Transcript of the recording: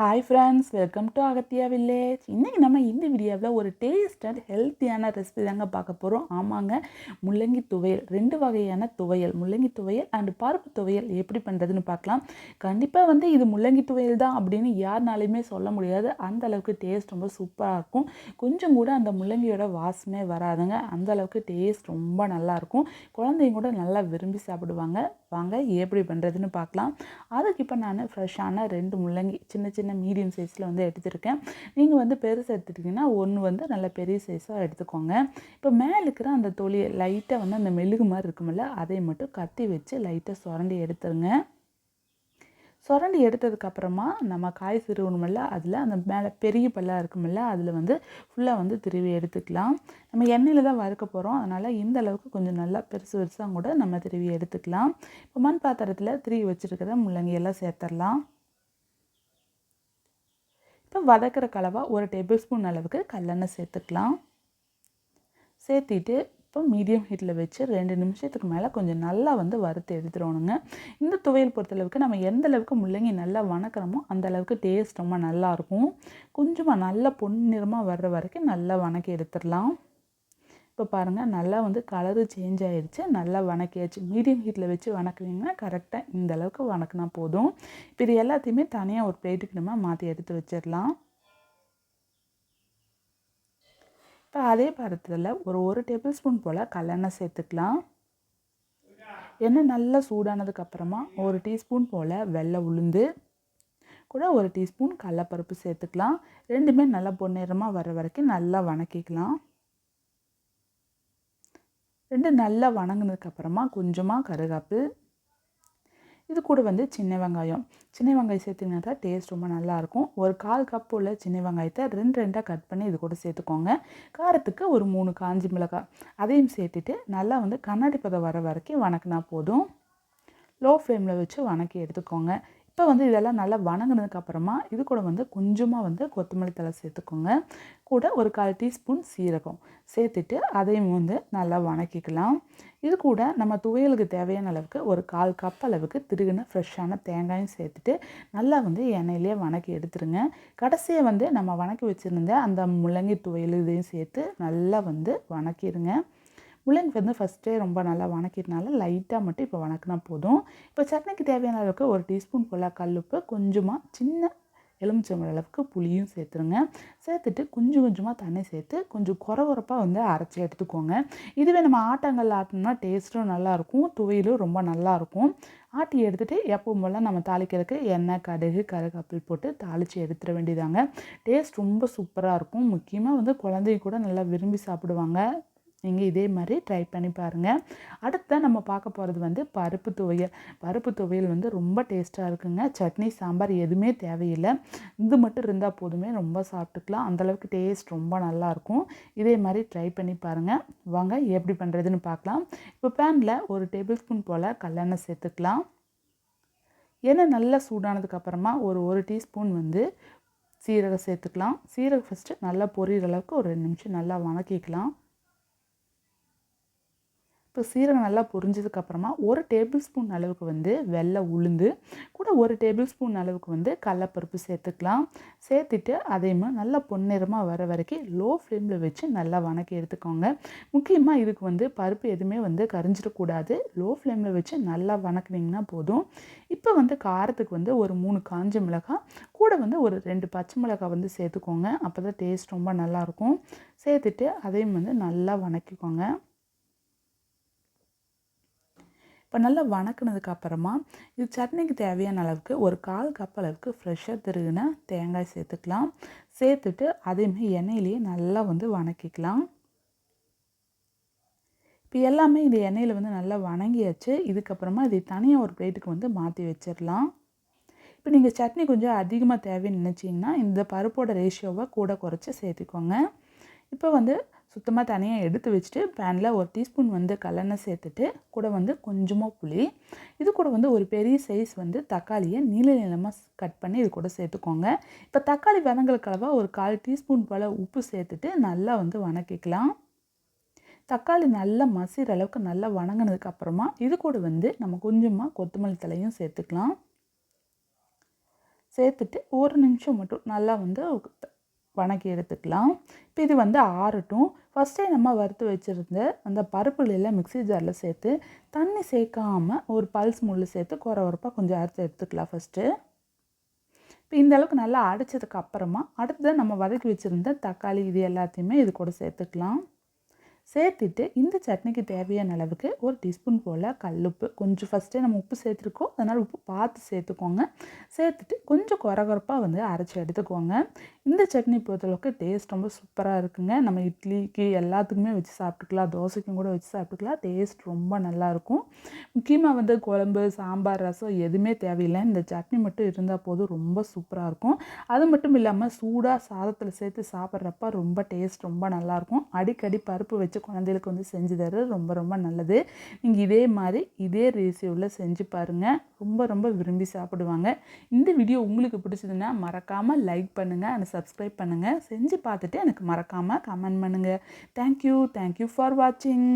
Hi friends welcome to Agathiya village இன்றைக்கி நம்ம இந்த வீடியோவில் ஒரு டேஸ்ட் அண்ட் ஹெல்த்தியான ரெசிபி தாங்க பார்க்க போகிறோம் ஆமாங்க முள்ளங்கி துவையல். ரெண்டு வகையான துவையல். முள்ளங்கி துவையல் அண்ட் பருப்பு துவையல் எப்படி பண்ணுறதுன்னு பார்க்கலாம். கண்டிப்பாக வந்து இது முள்ளங்கி துவையல் தான் அப்படின்னு யாருனாலையுமே சொல்ல முடியாது. அந்த அளவுக்கு டேஸ்ட் ரொம்ப சூப்பராக இருக்கும். கொஞ்சம் கூட அந்த முள்ளங்கியோட வாசமே வராதுங்க. அந்த அளவுக்கு டேஸ்ட் ரொம்ப நல்லாயிருக்கும் குழந்தைங்க கூட நல்லா விரும்பி சாப்பிடுவாங்க. வாங்க எப்படி பண்ணுறதுன்னு பார்க்கலாம். அதுக்கு இப்போ நான் ஃப்ரெஷ்ஷான ரெண்டு முள்ளங்கி சின்ன சின்ன மீடியம் சைஸில் வந்து எடுத்துருக்கேன். நீங்கள் வந்து பெருசு எடுத்துட்டிங்கன்னா ஒன்று வந்து நல்ல பெரிய சைஸாக எடுத்துக்கோங்க. இப்போ மேலே இருக்கிற அந்த தொழிலை லைட்டாக வந்து அந்த மெழுகு மாதிரி இருக்குமில்ல அதை மட்டும் கத்தி வச்சு லைட்டாக சுரண்டி எடுத்துருங்க. சுரண்டி எடுத்ததுக்கப்புறமா நம்ம காய் சிறுவணுமில்ல அதில் அந்த மேலே பெரிய பல்லாக இருக்குமில்ல அதில் வந்து ஃபுல்லாக வந்து திருவி எடுத்துக்கலாம். நம்ம எண்ணெயில் தான் வறுக்க போகிறோம் அதனால் இந்த அளவுக்கு கொஞ்சம் நல்லா பெருசு பெருசாக கூட நம்ம திருவி எடுத்துக்கலாம். இப்போ மண் பாத்திரத்தில் திருவி வச்சுருக்கிற முள்ளங்கி எல்லாம் சேர்த்துடலாம் இப்போ வதக்கிற கலவாக ஒரு டேபிள் ஸ்பூன் அளவுக்கு கல்லெண்ணெய் சேர்த்துக்கலாம். சேர்த்திட்டு இப்போ மீடியம் ஹீட்டில் வச்சு ரெண்டு நிமிஷத்துக்கு மேலே கொஞ்சம் நல்லா வந்து வறுத்து எடுத்துடணுங்க. இந்த துவையல் பொறுத்தளவுக்கு நம்ம எந்த அளவுக்கு முள்ளங்கி நல்லா வணக்கிறோமோ அந்த அளவுக்கு டேஸ்ட் ரொம்ப நல்லாயிருக்கும். கொஞ்சமாக நல்லா பொன்னிறமாக வர்ற வரைக்கும் நல்லா வணக்கி எடுத்துடலாம். இப்போ பாருங்கள் நல்லா வந்து கலரு சேஞ்ச் ஆகிடுச்சு நல்லா வணக்கியாச்சு. மீடியம் ஹீட்டில் வச்சு வணக்குனீங்கன்னா கரெக்டாக இந்த அளவுக்கு வணக்கினா போதும். இப்போ இது எல்லாத்தையுமே தனியாக ஒரு பிளேட்டுக்கு நம்ம மாற்றி எடுத்து வச்சிடலாம். இப்போ அதே பாத்திரத்தில் ஒரு ஒரு டேபிள் ஸ்பூன் போல் கல்லெண்ணெய் சேர்த்துக்கலாம். எண்ணெய் நல்லா சூடானதுக்கப்புறமா ஒரு டீஸ்பூன் போல் வெள்ளை உளுந்து கூட ஒரு டீஸ்பூன் கடலப்பருப்பு சேர்த்துக்கலாம். ரெண்டுமே நல்லா பொன்னிறமாக வர வரைக்கும் நல்லா வணக்கிக்கலாம். ரெண்டு நல்லா வணங்கினதுக்கப்புறமா கொஞ்சமாக கருகாப்பு இது கூட வந்து சின்ன வெங்காயம். சின்ன வெங்காயம் சேர்த்திங்கன்னா தான் டேஸ்ட் ரொம்ப நல்லாயிருக்கும். ஒரு கால் கப் உள்ள சின்ன வெங்காயத்தை ரெண்டு ரெண்டாக கட் பண்ணி இது கூட சேர்த்துக்கோங்க. காரத்துக்கு ஒரு மூணு காஞ்சி மிளகாய். அதையும் சேர்த்துட்டு நல்லா வந்து கண்ணாடி பதம் வர வரைக்கும் வணக்கினா போதும். லோ ஃப்ளேமில் வச்சு வணக்கி எடுத்துக்கோங்க. இப்போ வந்து இதெல்லாம் நல்லா வணங்கினதுக்கப்புறமா இது கூட வந்து கொஞ்சமாக வந்து கொத்தமல்லி தலை சேர்த்துக்கோங்க. கூட ஒரு கால் டீஸ்பூன் சீரகம் சேர்த்துட்டு அதையும் வந்து நல்லா வணக்கிக்கலாம். இது கூட நம்ம துவையலுக்கு தேவையான அளவுக்கு ஒரு கால் கப் அளவுக்கு திருகின ஃப்ரெஷ்ஷான தேங்காயும் சேர்த்துட்டு நல்லா வந்து எண்ணெயிலே வணக்கி எடுத்துருங்க. கடைசியை வந்து நம்ம வணக்கி வச்சுருந்த அந்த முள்ளங்கி துவையல் இதையும் சேர்த்து நல்லா வந்து வணக்கிடுங்க முள்ளங்கி வந்து ஃபஸ்ட்டே ரொம்ப நல்லா வணக்கிட்டனால லைட்டாக மட்டும் இப்போ வணக்கினா போதும். இப்போ சட்னிக்கு தேவையான அளவுக்கு ஒரு டீஸ்பூன் போல் கல்லுப்பு கொஞ்சமாக சின்ன எலுமிச்சம்பழ அளவுக்கு புளியும் சேர்த்துருங்க. சேர்த்துட்டு கொஞ்சம் கொஞ்சமாக தண்ணி சேர்த்து கொஞ்சம் குறகுறப்பாக வந்து அரைச்சி எடுத்துக்கோங்க. இதுவே நம்ம ஆட்டங்கள் ஆட்டினோம்னா டேஸ்ட்டும் நல்லாயிருக்கும் துவையிலும் ரொம்ப நல்லாயிருக்கும் ஆட்டி எடுத்துகிட்டு எப்பவும் போல் நம்ம தாளிக்கிறதுக்கு எண்ணெய் கடுகு கருகப்பில் போட்டு தாளித்து எடுத்துட வேண்டியதாங்க. டேஸ்ட் ரொம்ப சூப்பராக இருக்கும். முக்கியமாக வந்து குழந்தைங்க கூட நல்லா விரும்பி சாப்பிடுவாங்க. நீங்கள் இதே மாதிரி ட்ரை பண்ணி பாருங்கள் அடுத்த நம்ம பார்க்க போகிறது வந்து பருப்பு துவையல். பருப்பு துவையல் வந்து ரொம்ப டேஸ்ட்டாக இருக்குங்க. சட்னி சாம்பார் எதுவுமே தேவையில்லை. இது மட்டும் இருந்தால் போதுமே ரொம்ப சாப்பிட்டுக்கலாம். அந்தளவுக்கு டேஸ்ட் ரொம்ப நல்லாயிருக்கும் இதே மாதிரி ட்ரை பண்ணி பாருங்கள் வாங்க எப்படி பண்ணுறதுன்னு பார்க்கலாம். இப்போ பேனில் ஒரு டேபிள் ஸ்பூன் போல் கல்லெண்ணெய் சேர்த்துக்கலாம். எண்ணெய் நல்லா சூடானதுக்கப்புறமா ஒரு ஒரு டீஸ்பூன் வந்து சீரகம் சேர்த்துக்கலாம். சீரகம் ஃபஸ்ட்டு நல்லா பொரியிற அளவுக்கு ஒரு ரெண்டு நிமிஷம் நல்லா வணக்கிக்கலாம். இப்போ சீரகம் நல்லா பொரிஞ்சதுக்கப்புறமா ஒரு டேபிள் ஸ்பூன் அளவுக்கு வந்து வெள்ளை உளுந்து கூட ஒரு டேபிள் ஸ்பூன் அளவுக்கு வந்து கடலப்பருப்பு சேர்த்துக்கலாம். சேர்த்துட்டு அதையுமே நல்லா பொன்னிறமாக வர வரைக்கும் லோ ஃப்ளேமில் வச்சு நல்லா வணக்கி எடுத்துக்கோங்க. முக்கியமாக இதுக்கு வந்து பருப்பு எதுவுமே வந்து கரிஞ்சிடக்கூடாது லோ ஃப்ளேமில் வச்சு நல்லா வணக்குனிங்கன்னா போதும். இப்போ வந்து காரத்துக்கு வந்து ஒரு மூணு காஞ்ச மிளகாய் கூட வந்து ஒரு ரெண்டு பச்சை மிளகாய் வந்து சேர்த்துக்கோங்க. அப்போ தான் டேஸ்ட் ரொம்ப நல்லாயிருக்கும் சேர்த்துட்டு அதையும் வந்து நல்லா வணக்கிக்கோங்க. இப்போ நல்லா வணக்கினதுக்கு அப்புறமா இது சட்னிக்கு தேவையான அளவுக்கு ஒரு கால் கப் அளவுக்கு ஃப்ரெஷ்ஷாக திருகின தேங்காய் சேர்த்துக்கலாம். சேர்த்துட்டு அதையுமே எண்ணெயிலேயே நல்லா வந்து வணக்கிக்கலாம். இப்போ எல்லாமே இந்த எண்ணெயில் வந்து நல்லா வணங்கியாச்சு. இதுக்கப்புறமா இதை தனியாக ஒரு பிளேட்டுக்கு வந்து மாற்றி வச்சிடலாம் இப்போ நீங்கள் சட்னி கொஞ்சம் அதிகமாக தேவைன்னு நினச்சிங்கன்னா இந்த பருப்போட ரேஷியோவை கூட குறைச்சி சேர்த்துக்கோங்க. இப்போ வந்து சுத்தமாக தனியாக எடுத்து வச்சுட்டு பேனில் ஒரு டீஸ்பூன் வந்து கல்லெண்ணெய் சேர்த்துட்டு கூட வந்து கொஞ்சமாக புளி. இது கூட வந்து ஒரு பெரிய சைஸ் வந்து தக்காளியை நீள நீளமாக கட் பண்ணி இது கூட சேர்த்துக்கோங்க. இப்போ தக்காளி வதங்களுக்களவாக ஒரு கால் டீஸ்பூன் போல் உப்பு சேர்த்துட்டு நல்லா வந்து வணக்கிக்கலாம். தக்காளி நல்லா மசிற அளவுக்கு நல்லா வணங்கினதுக்கப்புறமா இது கூட வந்து நம்ம கொஞ்சமாக கொத்தமல்லி தலையும் சேர்த்துக்கலாம். சேர்த்துட்டு ஒரு நிமிஷம் மட்டும் நல்லா வந்து வணக்கி எடுத்துக்கலாம். இப்போ இது வந்து ஆறட்டும். ஃபஸ்ட்டே நம்ம வறுத்து வச்சுருந்த அந்த பருப்புலையில் மிக்ஸி ஜாரில் சேர்த்து தண்ணி சேர்க்காமல் ஒரு பல்ஸ் முள் சேர்த்து குறை உரப்பாக கொஞ்சம் அரைச்சி எடுத்துக்கலாம் ஃபஸ்ட்டு இப்போ இந்த அளவுக்கு நல்லா அடைச்சதுக்கு அப்புறமா அடுத்தது நம்ம வதக்கி வச்சுருந்த தக்காளி இது எல்லாத்தையுமே இது கூட சேர்த்துக்கலாம். சேர்த்துட்டு இந்த சட்னிக்கு தேவையான அளவுக்கு ஒரு டீஸ்பூன் போல் கல்லுப்பு. கொஞ்சம் ஃபஸ்ட்டே நம்ம உப்பு சேர்த்துருக்கோம். அதனால் உப்பு பார்த்து சேர்த்துக்கோங்க. சேர்த்துட்டு கொஞ்சம் குறகுறப்பாக வந்து அரைச்சி எடுத்துக்கோங்க. இந்த சட்னி பொறுத்தளவுக்கு டேஸ்ட் ரொம்ப சூப்பராக இருக்குங்க. நம்ம இட்லிக்கு எல்லாத்துக்குமே வச்சு சாப்பிட்டுக்கலாம். தோசைக்கும் கூட வச்சு சாப்பிட்டுக்கலாம். டேஸ்ட் ரொம்ப நல்லாயிருக்கும் முக்கியமாக வந்து குழம்பு சாம்பார் ரசம் எதுவுமே தேவையில்லை. இந்த சட்னி மட்டும் இருந்தால் போதும். ரொம்ப சூப்பராக இருக்கும். அது மட்டும் இல்லாமல் சூடாக சாதத்தில் சேர்த்து சாப்பிட்றப்ப ரொம்ப டேஸ்ட் ரொம்ப நல்லாயிருக்கும் அடிக்கடி பருப்பு வச்சு குழந்தைகளுக்கு வந்து செஞ்சு தர ரொம்ப ரொம்ப நல்லது. நீங்கள் இதே மாதிரி இதே ரேசியோவில் செஞ்சு பாருங்கள் ரொம்ப ரொம்ப விரும்பி சாப்பிடுவாங்க. இந்த வீடியோ உங்களுக்கு பிடிச்சதுன்னா மறக்காமல் லைக் பண்ணுங்கள் அண்ட் சப்ஸ்கிரைப் பண்ணுங்கள் செஞ்சு பார்த்துட்டு எனக்கு மறக்காமல் கமெண்ட் பண்ணுங்கள் தேங்க்யூ தேங்க்யூ ஃபார் வாட்சிங்